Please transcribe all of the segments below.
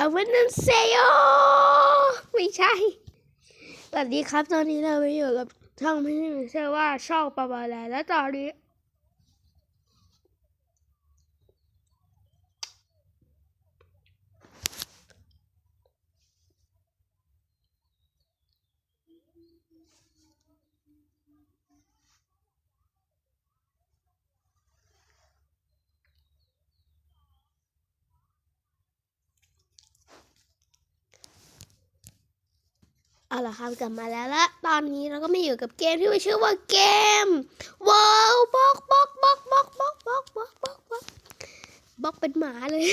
อาวนนันเซโยไม่ใช่สวัสดีครับ ตอนนี้เราไปอยู่กับช่องพี่เชื่อว่าช่องประมาณแลแล้วตอนนี้ เอาล่ะครับกลับมาแล้วละตอนนี้เราก็มาอยู่กับเกมที่มีชื่อว่าเกมว้าวบล็อกบล็อกบล็อกบล็อกบล็อกบล็อกบล็อกบล็อกบล็อกบล็อกเป็นหมาเลย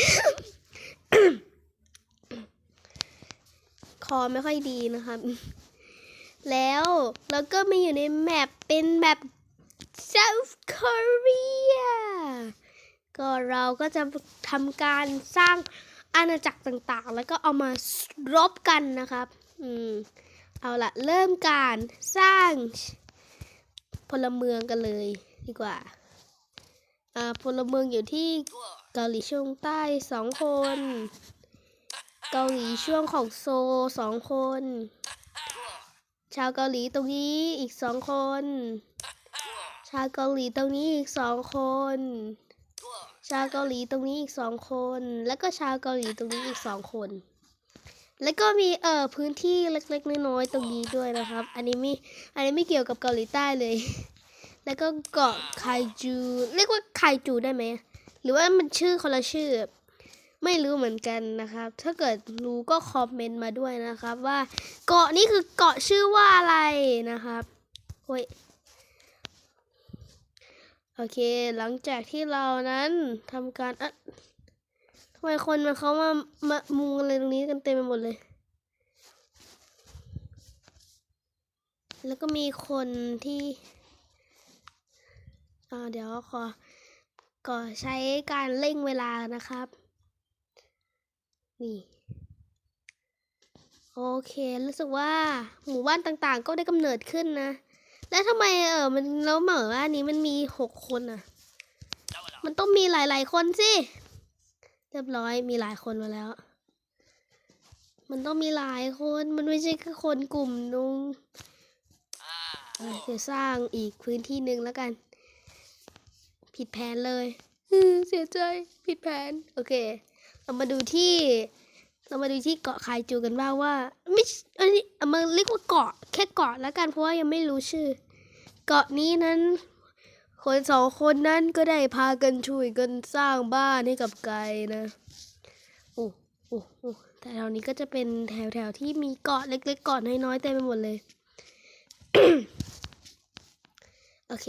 คอไม่ค่อยดีนะครับ แล้วเราก็มาอยู่ในแมปเป็นแมป South Korea ก็เราก็จะทำการสร้างอาณาจักรต่างๆ แล้วก็เอามารบกันนะครับ อืม เอาละเริ่มการสร้างพลเมืองกันเลยดีกว่า อ่าพลเมืองอยู่ที่เกาหลีช่วงใต้สองคน เกาหลีช่วงของโซสองคน ชาวเกาหลีตรงนี้อีกสองคน ชาวเกาหลีตรงนี้อีกสองคน ชาวเกาหลีตรงนี้อีกสองคน แล้วก็ชาวเกาหลีตรงนี้อีกสองคน แล้วก็มีเอ่อพื้นที่เล็กๆน้อยๆตรงนี้ด้วยนะครับ อันนี้ไม่อันนี้ไม่เกี่ยวกับเกาหลีใต้เลย แล้วก็เกาะไคจู เรียกว่าไคจูได้ไหมหรือว่ามันชื่อคนละชื่อ ไม่รู้เหมือนกันนะครับ ถ้าเกิดรู้ก็คอมเมนต์มาด้วยนะครับว่าเกาะนี้คือเกาะชื่อว่าอะไรนะครับโอ้ยโอเค หลังจากที่เรานั้นทำการอะ ไมคนมันเขามามามุงอะไรตรงนี้กันเต็มไปหมดเลย แล้วก็มีคนที่อ่าเดี๋ยวขอก็ใช้การเร่งเวลานะครับ นี่ โอเค รู้สึกว่าหมู่บ้านต่างๆ ก็ได้กำเนิดขึ้นนะ แล้วทำไมเออมันแล้วเหมือนว่าอันนี้มันมีหกคนอะ มันต้องมีหลายๆคนสิ รียบร้อยมีหลายคนมาแล้ว มันต้องมีหลายคนมันไม่ใช่แค่คนกลุ่มนุงเอ้ยเดี๋ยวสร้างอีกพื้นที่หนึ่งแล้วกัน ผิดแผนเลยเสียใจผิดแผน โอเค เรามาดูที่ เรามาดูที่เกาะคายจูกันบ้างว่าไม่อันนี้เอามาเรียกว่าเกาะแค่เกาะแล้วกันเพราะว่ายังไม่รู้ชื่อ เกาะนี้นั้น คนสองคนนั้นก็ได้พากันช่วยกันสร้างบ้านให้กับไก่นะโอ้โอ้โอ้แต่แถวนี้ก็จะเป็นแถวแถวที่มีเกาะเล็กๆเกาะน้อยๆเต็มไปหมดเลย โอเค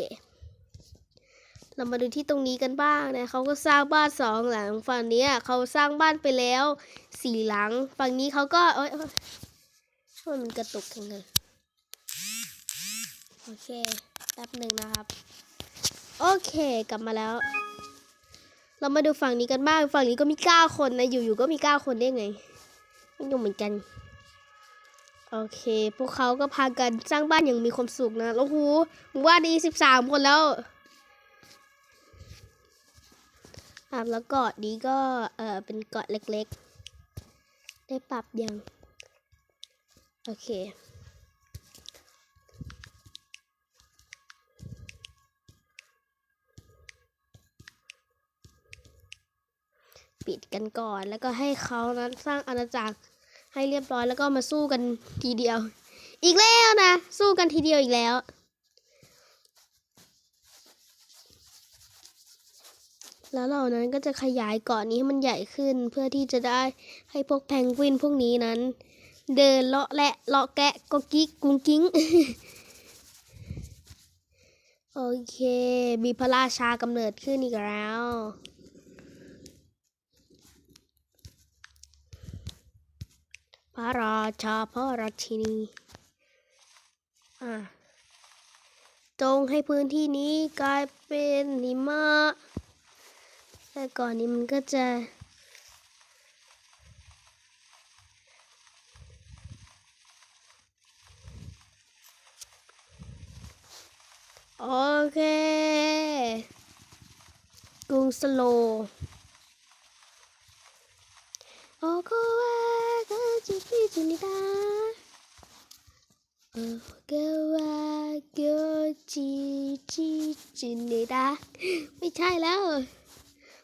เรามาดูที่ตรงนี้กันบ้างนะเขาก็สร้างบ้านสองหลัง ฝั่งนี้เขาสร้างบ้านไปแล้วสี่หลัง ฝั่งนี้เขาก็เอ้ยมมันกระตุกจังเลยโอเคแป๊บหนึ่งนะครับ โอเคกลับมาแล้ว เรามาดูฝั่งนี้กันบ้าง ฝั่งนี้ก็มีเก้าคนนะ อยู่ๆก็มีเก้าคนได้ไงไม่รู้เหมือนกัน โอเค พวกเขาก็พากันสร้างบ้านอย่างมีความสุขนะแล้วหูหมู่บ้านนี้สิบสามคนแล้วอะแล้วเกาะนี้ก็ เออเป็นเกาะเล็กๆ ได้ปรับยัง โอเค ปิดกันก่อน แล้วก็ให้เขานั้นสร้างอาณาจักรให้เรียบร้อยแล้วก็มาสู้กันทีเดียว อีกแล้วนะ สู้กันทีเดียวอีกแล้ว แล้วเหล่านั้นก็จะขยายเกาะนี้ให้มันใหญ่ขึ้นเพื่อที่จะได้ให้พวกแพงกวินพวกนี้นั้น เดินเลาะและเลาะแกะก็กิ๊กกุ้งกิ้งโอเค มีพระราชากำเนิดขึ้นอีกแล้ว พระราชาพระราชินี อะจงให้พื้นที่นี้กลายเป็นหิมะแต่ก่อนนี้มันก็จะโอเคกรุงสโล โอโกวาจุนิดาโอเกวาโกจิจิจุนิดาไม่ใช่แล้ว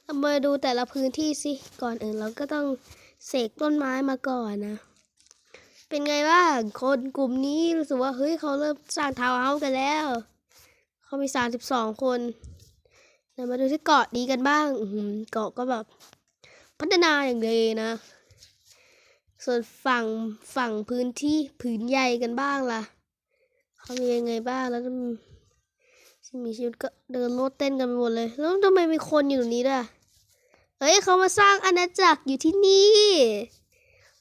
เรามาดูแต่ละพื้นที่สิ ก่อนอื่นเราก็ต้องเสกต้นไม้มาก่อนนะ เป็นไงบ้าง คนกลุ่มนี้รู้สึกว่า เฮ้ย เขาเริ่มสร้างทาวน์เฮาส์กันแล้ว เขามีสามสิบสองคนเดี๋ยวมาดูที่เกาะนี้กันบ้างเกาะก็แบบ พัฒนาอย่างดีนะ ส่วนฝั่งฝั่งพื้นที่ผืนใหญ่กันบ้างล่ะเขามียังไงบ้างแล้วมีชีวิตก็เดินโลดเต้นกันไปหมดเลย แล้วทำไมมีคนอยู่ตรงนี้ด้วยเฮ้ยเขามาสร้างอาณาจักรอยู่ที่นี่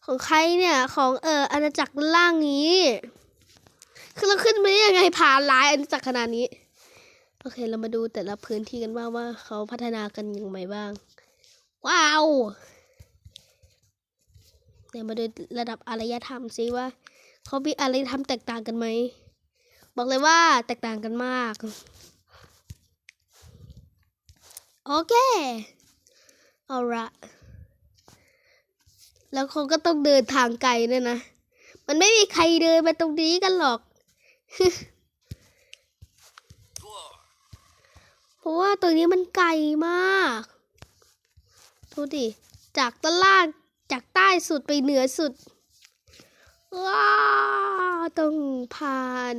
ของใครเนี่ยของเอออาณาจักรล่างนี้คือเราขึ้นไปได้ยังไงผ่านหลายอาณาจักรขนาดนี้ โอเคเรามาดูแต่ละพื้นที่กันบ้างว่าเขาพัฒนากันยังไงบ้าง ว้าวเดี๋ยวมาดูระดับอารยธรรมซิว่าเขามีอารยธรรมแตกต่างกันไหม บอกเลยว่าแตกต่างกันมาก โอเค เอาละแล้วเขาก็ต้องเดินทางไกลด้วยนะ มันไม่มีใครเดินไปตรงนี้กันหรอก เพราะว่าตรงนี้มันไกลมาก ดูดิ จากตอนล่างจากใต้สุดไปเหนือสุด ว้าต้องผ่าน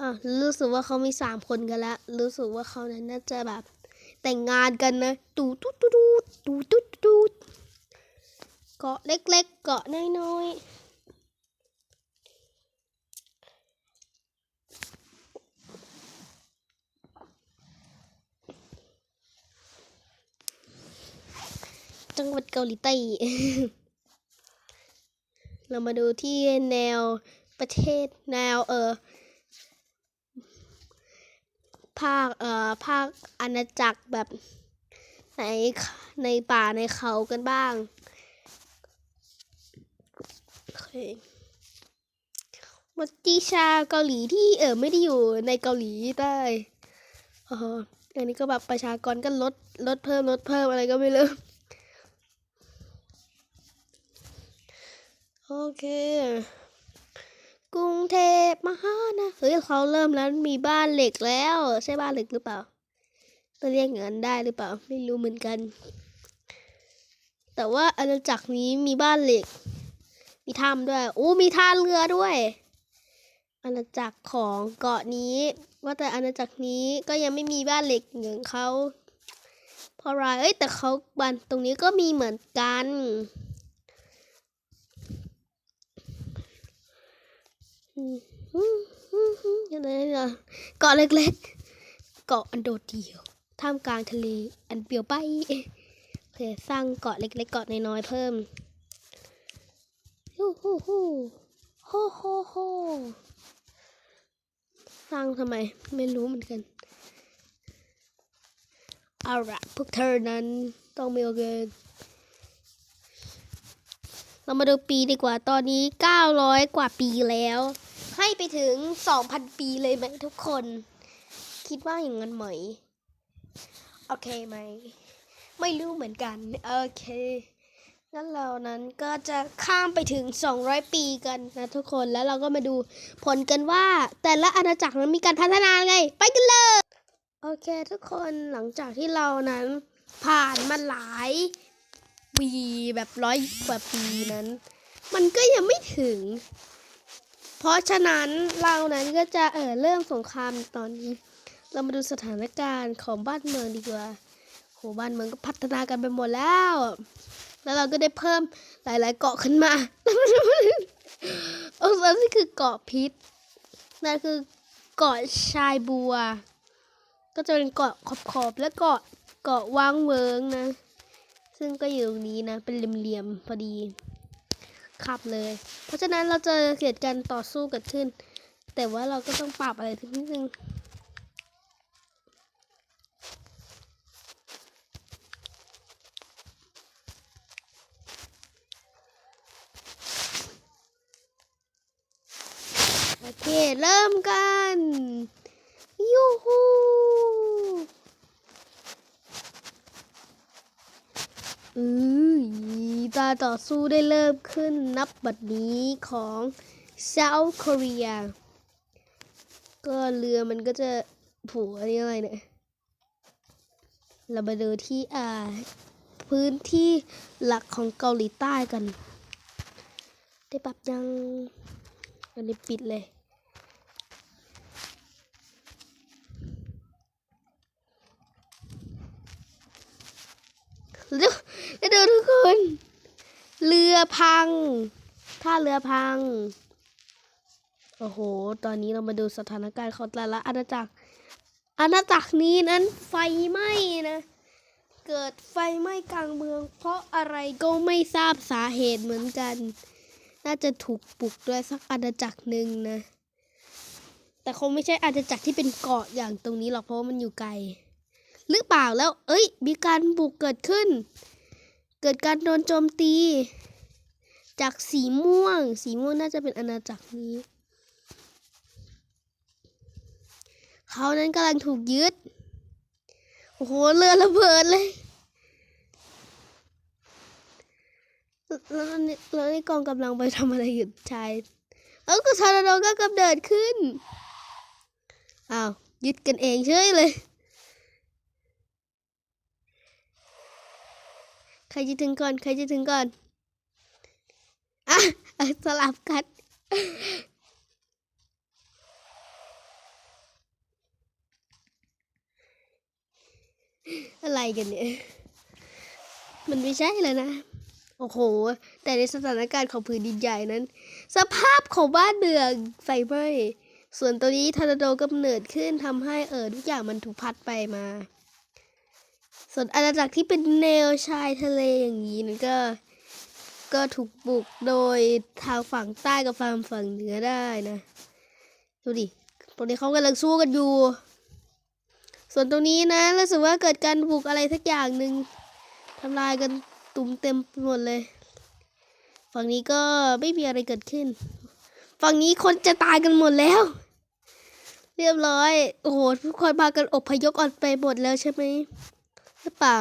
อะรู้สึกว่าเขามีสามคนกันแล้ว รู้สึกว่าเขานั้นน่าจะแบบ แต่งงานกันนะตูตูตูตูตูตูตูเกาะเล็กๆ เกาะน้อยๆ จังหวัดเกาหลีใต้ เรามาดูที่แนวประเทศแนวเออภาคเอ่อภาคอาณาจักรแบบในในป่าในเขากันบ้างโอเควัติชาเกาหลีที่เออไม่ได้อยู่ในเกาหลีใต้อ๋ออันนี้ก็แบบประชากรก็ลดลดเพิ่มลดเพิ่มอะไรก็ไม่รู้ โอเค กรุงเทพมหานครเฮ้ยเขาเริ่มแล้วมีบ้านเหล็กแล้ว ใช่บ้านเหล็กหรือเปล่าจะเรียกอย่างนั้นได้หรือเปล่า ไม่รู้เหมือนกัน แต่ว่าอาณาจักรนี้มีบ้านเหล็ก มีถ้ำด้วยโอ้มีท่าเรือด้วย อาณาจักรของเกาะนี้ ว่าแต่อาณาจักรนี้ก็ยังไม่มีบ้านเหล็กเหมือนเขาเพราะอะไรเอ้ยแต่เขาบ้านตรงนี้ก็มีเหมือนกัน อืมอืมอืมอืมยังไงเกาะเล็กๆ เกาะอันโดดเดี่ยว ท่ามกลางทะเลอันเปลี่ยวไปโอเคสร้างเกาะเล็กๆ เกาะน้อยๆ เพิ่มฮู้ฮู้ฮู้โฮโฮโฮสร้างทำไม ไม่รู้เหมือนกันเอาละพวกเธอนั้นต้องมีโอเกนเรามาดูปีดีกว่าตอนนี้ 900 กว่าปีแล้ว ให้ไปถึง2,000ปีเลยไหมทุกคน คิดว่าอย่างนั้นไหม โอเคไหม ไม่รู้เหมือนกัน โอเคงั้นเรานั้นก็จะข้ามไปถึง 200 ปีกันนะทุกคนแล้วเราก็มาดูผลกันว่า แต่ละอาณาจักรนั้นมีการพัฒนาไง ไปกันเลย โอเคทุกคนหลังจากที่เรานั้น ผ่านมาหลายปีแบบร้อยกว่าปีนั้น มันก็ยังไม่ถึง เพราะฉะนั้นเรานั้นก็จะเออเริ่มสงครามตอนนี้ เรามาดูสถานการณ์ของบ้านเมืองดีกว่าโหบ้านเมืองก็พัฒนากันไปหมดแล้ว แล้วเราก็ได้เพิ่มหลาย ๆ เกาะขึ้นมาโอ้แล้วนี่คือเกาะพิษนั่นคือเกาะชายบัว ก็จะเป็นเกาะขอบๆและเกาะเกาะวางเวิงนะ ซึ่งก็อยู่ตรงนี้นะ เป็นเหลี่ยมๆพอดี ขับเลย เพราะฉะนั้นเราจะเกิดการต่อสู้เกิดขึ้น แต่ว่าเราก็ต้องปรับอะไรนิดนึงโอเค เริ่มกัน ยูฮู อือการต่อสู้ได้เริ่มขึ้นนับบัดนี้ของ South Korea ก็เรือมันก็จะผัวนี่อะไรเนี่ย เรามาดูที่อ่าพื้นที่หลักของเกาหลีใต้กัน ได้ปรับยัง อันนี้ปิดเลยแล้ว แล้วดูทุกคน เรือพังท่าเรือพัง โอ้โห ตอนนี้เรามาดูสถานการณ์ของแต่ละอาณาจักร อาณาจักรนี้นั้นไฟไหม้นะ เกิดไฟไหม้กลางเมือง เพราะอะไรก็ไม่ทราบสาเหตุเหมือนกัน น่าจะถูกปลุกด้วยสักอาณาจักรหนึ่งนะ แต่คงไม่ใช่อาณาจักรที่เป็นเกาะอย่างตรงนี้หรอกเพราะมันอยู่ไกลหรือเปล่าแล้ว เอ้ย มีการบุกเกิดขึ้น เกิดการโดนโจมตี จากสีม่วง สีม่วงน่าจะเป็นอาณาจักรนี้ เขานั้นกำลังถูกยึด โอ้โห เรือระเบิดเลยแล้วนี่แล้วนี่กองกำลังไปทำอะไรอยู่ชายแล้วก็ทอร์นาโดก็กำเนิดขึ้น อ้าว ยึดกันเองเฉยเลย ใค รจะถึงก่อน ใครจะถึงก่อน อะสลับกันอะไรกันเนี่ย มันไม่ใช่เลยนะ โอ้โห แต่ในสถานการณ์ของผืนดินใหญ่นั้น สภาพของบ้านเมืองไฟไหม้ส่วนตัวนี้ทอร์นาโดกำเนิดขึ้นทำให้เออทุกอย่างมันถูกพัดไปมา ส่วนอาณาจักรที่เป็นแนวชายทะเลอย่างนี้นั่นก็ ก็ถูกบุกโดยทางฝั่งใต้กับฝั่งฝั่งเหนือได้นะ ดูดิ ตรงนี้เขากำลังสู้กันอยู่ ส่วนตรงนี้นะรู้สึกว่าเกิดการบุกอะไรสักอย่างหนึ่งทำลายกันตุ่มเต็มหมดเลย ฝั่งนี้ก็ไม่มีอะไรเกิดขึ้น ฝั่งนี้คนจะตายกันหมดแล้ว เรียบร้อย โอ้โหทุกคนพากันอบพยพออกไปหมดแล้วใช่ไหม รือเปล่า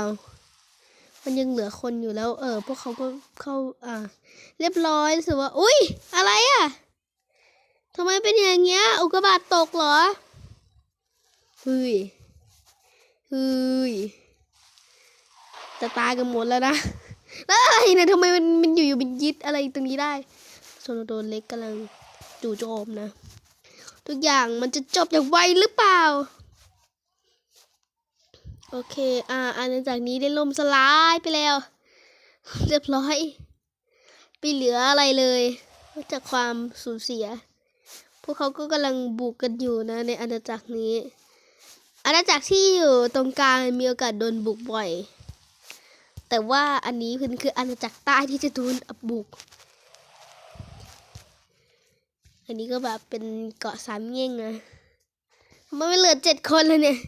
มันยังเหลือคนอยู่แล้ว เออ พวกเขาก็เข้า อ่า เรียบร้อยรู้สึกว่า อุ้ยอะไรอะทำไมเป็นอย่างเงี้ย อุกกาบาตตกเหรอเฮ้ยเฮ้ยจะตายกันหมดแล้วนะ แล้วอะไรเนี่ยทำไมมันมันอยู่อยู่ๆมันยึดอะไรตรงนี้ได้โซโนโดนเล็กกำลังจู่โจมนะ ทุกอย่างมันจะจบอย่างไวหรือเปล่า โอเค อ่าอาณาจักรนี้ได้ล่มสลายไปแล้ว เรียบร้อยไม่เหลืออะไรเลยนอกจากความสูญเสีย พวกเขาก็กำลังบุกกันอยู่นะในอาณาจักรนี้ อาณาจักรที่อยู่ตรงกลางมีโอกาสโดนบุกบ่อย แต่ว่าอันนี้คือคืออาณาจักรใต้ที่จะโดนบุก อันนี้ก็แบบเป็นเกาะสามแง่งนะทำไมไม่เหลือเจ็ดคนเลยเนี่ย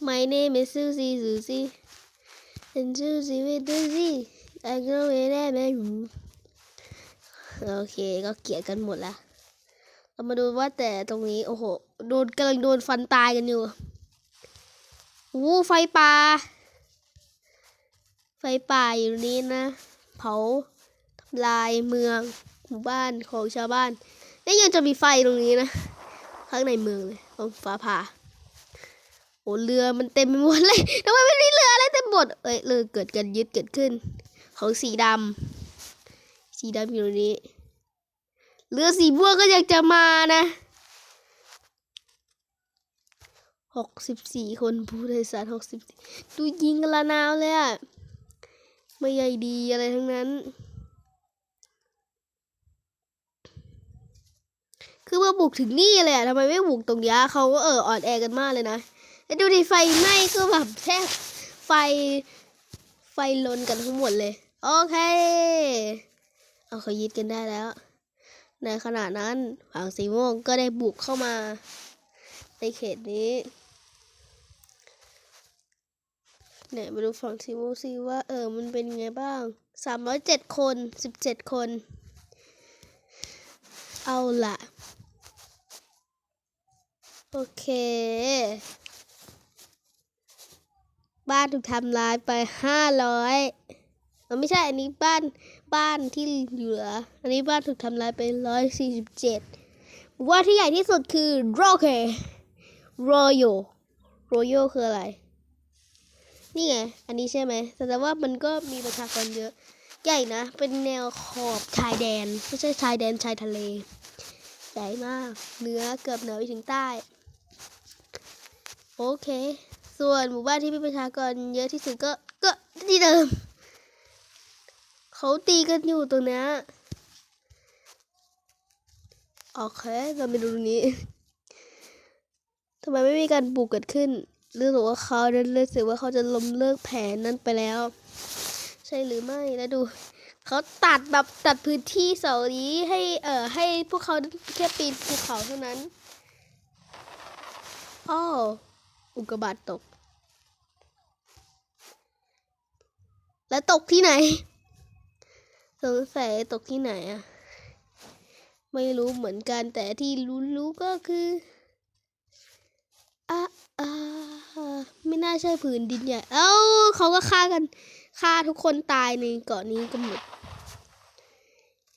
My name is Susie Susie and Susie with the Z I go with that man โอเค ก็เกลียดกันหมดละ เรามาดูว่าแต่ตรงนี้ โอ้โห โดนกำลังโดนฟันตายกันอยู่อู้ไฟป่า ไฟป่าอยู่นี้นะ เผาทำลายเมืองหมู่บ้านของชาวบ้าน และยังจะมีไฟตรงนี้นะ ข้างในเมืองเลยตรงฟ้าผ่า โอ้เรือมันเต็มไปหมดเลยทำไมไม่มีเรืออะไรเต็มหมดเอ้ยเรือเกิดการยึดเกิดขึ้น ของสีดำสีดำอยู่ตรงนี้ เรือสีม่วงก็อยากจะมานะหกสิบสี่คนผู้โดยสารหกสิบดูยิงกันละนาวเลยอะไม่ใหญ่ดีอะไรทั้งนั้น คือมาบุกถึงนี่เลยอะทำไมไม่บุกตรงนี้เขาก็เอออ่อนแอกันมากเลยนะ แล้วดูดิไฟไหม้ก็แบบแทบไฟไฟลนกันทั้งหมดเลย โอเค เอาเขายึดกันได้แล้ว ในขณะนั้นฝั่งสีม่วงก็ได้บุกเข้ามา ในเขตนี้เนี่ยมาดูฝั่งสีม่วงซิว่าเออมันเป็นไงบ้างสามร้อยเจ็ดคนสิบเจ็ดคน เอาละโอเค บ้านถูกทำลายไปห้าร้อยมันไม่ใช่อันนี้บ้านบ้านที่เหลือ อันนี้บ้านถูกทำลายไปร้อยสี่สิบเจ็ดว่าที่ใหญ่ที่สุดคือโรเคโรโยโรโยคืออะไร นี่ไง อันนี้ใช่ไหมแต่ว่ามันก็มีประชากรเยอะ ใหญ่นะ เป็นแนวขอบชายแดน ไม่ใช่ชายแดนชายทะเล ใหญ่มาก เหนือเกือบเหนือไปถึงใต้ โอเค ส่วนหมู่บ้านที่มีประชากรเยอะที่สุดก็ก็ที่เดิม เขาตีกันอยู่ตรงนี้โอเคเราไปดูตรงนี้ทำไมไม่มีการบุกเกิดขึ้นหรือว่าเขาเรู้สึกว่าเขาจะล้มเลิกแผนนั้นไปแล้ว ใช่หรือไม่แล้วดูเขาตัดแบบตัดพื้นที่เสานี้ให้เอ่อให้พวกเขาแค่ปีนภูเขาเท่านั้นอ้อ อุกกาบาตตก แล้วตกที่ไหน สงสัยตกที่ไหนอะไม่รู้เหมือนกันแต่ที่รู้ๆก็คืออะอ่าไม่น่าใช่ผืนดินใหญ่ เอ้าเขาก็ฆ่ากันฆ่าทุกคนตายในเกาะนี้กันหมด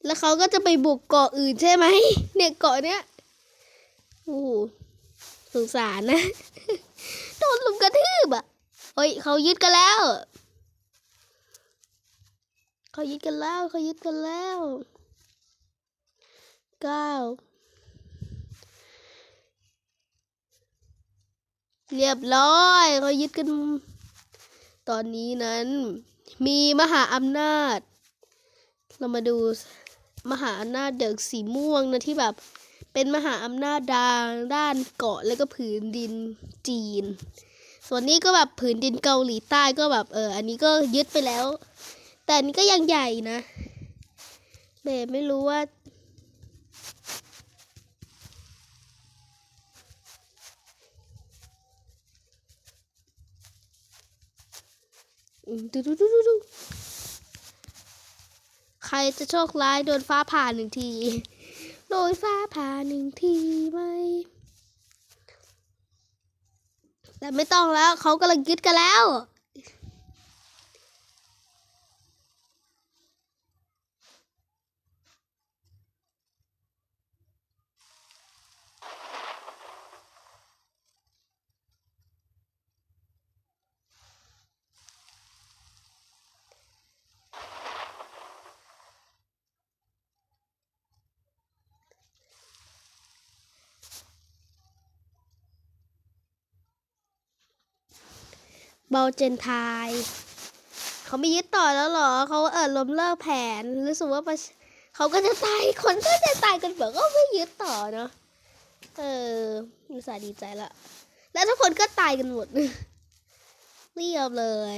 แล้วเขาก็จะไปบุกเกาะอื่นใช่ไหมเนี่ยเกาะเนี้ยโอ้โหสงสารนะ โดนลุมกระทืบอะเฮ้ยเขายึดกันแล้ว เขายึดกันแล้วเขายึดกันแล้วเก้าเรียบร้อยเขายึดกัน ตอนนี้นั้น มีมหาอำนาจ เรามาดูมหาอำนาจเด็กสีม่วงนะที่แบบ เป็นมหาอำนาจดางด้านเกาะแล้วก็ผืนดินจีน ส่วนนี้ก็แบบผืนดินเกาหลีใต้ก็แบบเออ อันนี้ก็ยึดไปแล้ว แต่อันนี้ก็ยังใหญ่นะเบไม่รู้ว่าดูดูดูดูดูใครจะโชคร้ายโดนฟ้าผ่าหนึ่งที โดยฟ้าผ่าหนึ่งทีไหมแต่ไม่ต้องแล้วเขากำลังยึดกันแล้ว เบาเจนไทยเขาไม่ยึดต่อแล้วเหรอเขาเออล้มเลิกแผนรู้สึกว่าเขาก็จะตายคนก็จะตายกันเบิกก็ไม่ยึดต่อเนาะเอออุตส่าห์ดีใจละแล้วทุกคนก็ตายกันหมดเรียบเลย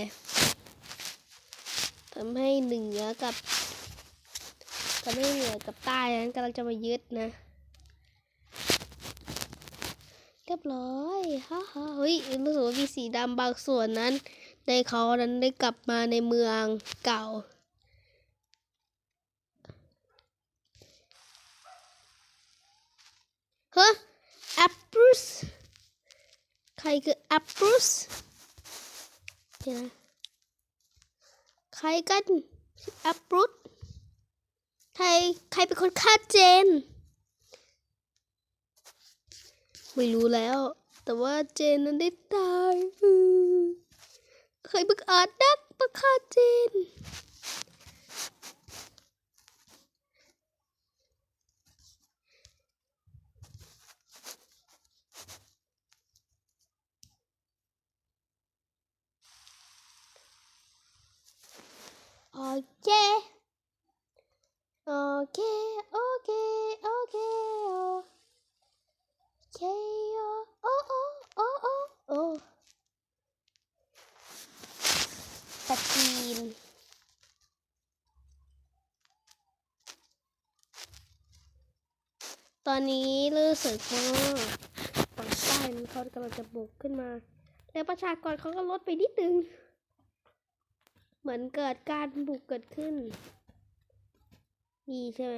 ทำให้เหนือกับทำให้เหนือกับใต้นั้นกำลังจะมายึดนะ เรียบร้อยฮ่าฮ่าเฮ้ยรู้สึกว่ามีสีดำบางส่วนนั้น ในเขานั้นได้กลับมาในเมืองเก่า เฮ้แอปปรุสใครคือแอปปรุสเดี๋ยวนะใครกันแอปปรุสใครใครเป็นคนฆ่าเจน ไม่รู้แล้ว แต่ว่าเจนนั้นได้ตายอืมเคยบักอาจนักประคาเจน โอเค โอเค โอเค โอเค โอเคโอโอโอโอโอตะจีนตอนนี้รู้สึกว่าฝั่งใต้มันเขากำลังจะบุกขึ้นมา แล้วประชากรเขาก็ลดไปนิดนึง เหมือนเกิดการบุกเกิดขึ้นนี่ใช่ไหม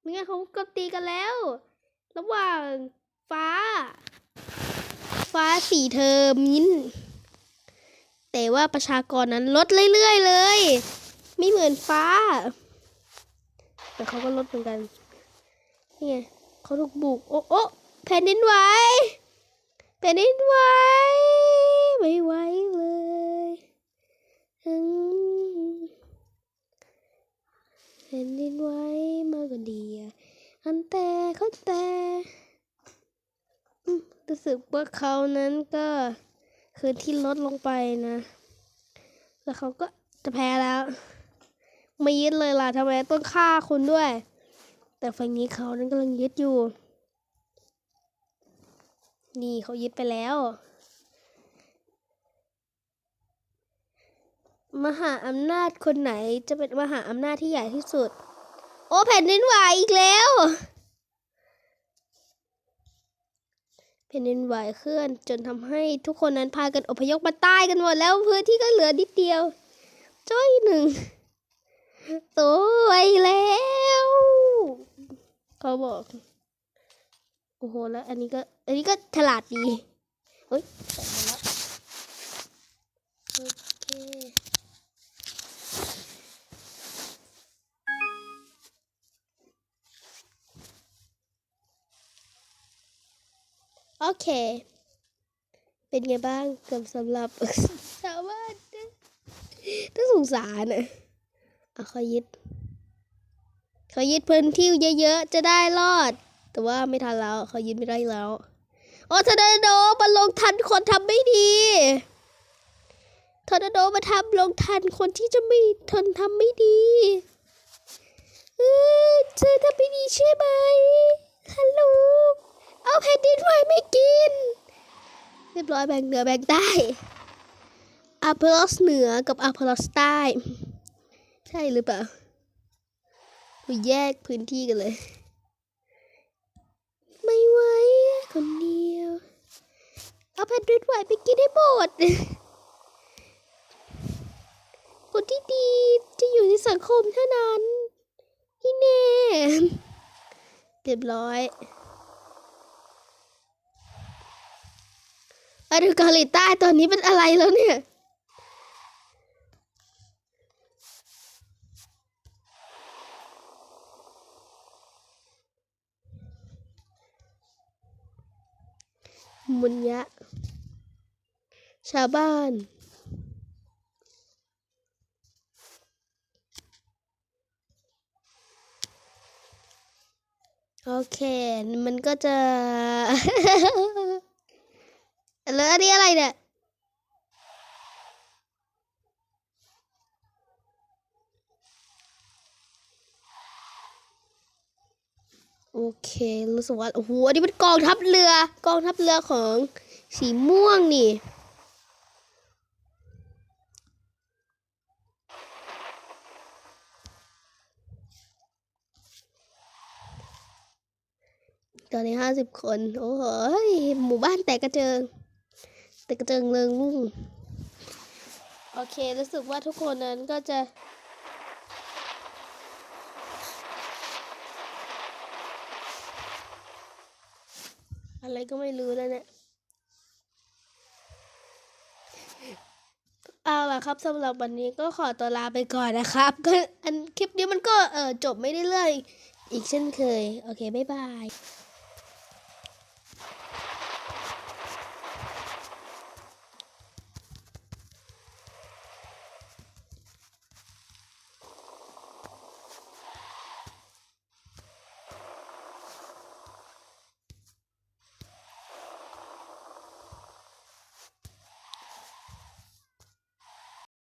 ไม่งั้นเขาก็ตีกันแล้ว ระหว่าง ฟ้า ฟ้าสีเทอร์มินแต่ว่าประชากรนั้นลดเรื่อยๆเลย ไม่เหมือนฟ้า แต่เขาก็ลดเหมือนกันนี่ไงเขาถูกบุกโอ้โอ้แผ่นดินไหวแผ่นดินไหวไม่ไหวเลยแผ่นดินไหวมากกว่าดีอะอันแต่เขาแต่ รู้สึกว่าเขานั้นก็คือที่ลดลงไปนะ แล้วเขาก็จะแพ้แล้วไม่ยึดเลยล่ะทำไมต้องฆ่าคุณด้วย แต่ฝั่งนี้เขานั้นกำลังยึดอยู่ นี่เขายึดไปแล้ว มหาอำนาจคนไหนจะเป็นมหาอำนาจที่ใหญ่ที่สุด โอ้แผ่นดินไหวอีกแล้ว แผ่นดินไหวเคลื่อนจนทำให้ทุกคนนั้นพากันอพยพมาตายกันหมดแล้วพื้นที่ก็เหลือนิดเดียวจ้อยหนึ่งสวยแล้ว เขาบอก โอ้โหแล้ว อันนี้ก็ อันนี้ก็ฉลาดดีเฮ้ย เค เป็นไงบ้างกับสำหรับชาวบ้านนะน่าสงสารอะเอาเขายึดเขายึดพื้นที่เยอะๆ จะได้รอด แต่ว่าไม่ทันแล้วเขายึดไม่ได้แล้ว โอ้ทอร์นาโดมาลงทันคนทำไม่ดีทอร์นาโดมาทำลงทันคนที่จะไม่ทนทำไม่ดีเออเธอทำไม่ดีใช่ไหมฮัลโหล เอาแผ่นดินไหวไม่กิน เรียบร้อยแบ่งเหนือแบ่งใต้อาเพลอสเหนือกับอาเพลอสใต้ ใช่หรือเปล่าเราแยกพื้นที่กันเลย ไม่ไหวคนเดียว เอาแผ่นดินไหวไปกินให้หมดคนที่ดีจะอยู่ในสังคมเท่านั้นพี่เน่เรียบร้อย มาดูเกาหลีใต้ตอนนี้เป็นอะไรแล้วเนี่ย มุนยะ ชาวบ้านโอเค มันก็จะ แล้วอันนี้อะไรเนี่ยโอเครู้สึกว่าโอ้โหอันนี้เป็นกองทัพเรือกองทัพเรือของสีม่วงนี่ตอนนี้ห้าสิบคน โอ้โหหมู่บ้านแตกกระเจิง แตกกระเจิงเริงรุ่งโอเค รู้สึกว่าทุกคนนั้นก็จะ อะไรก็ไม่รู้แล้วเนี่ยเอาล่ะครับสำหรับวันนี้ก็ขอตัวลาไปก่อนนะครับ ก็อันคลิปนี้มันก็เออจบไม่ได้เลย อีกเช่นเคย โอเค บ๊ายบาย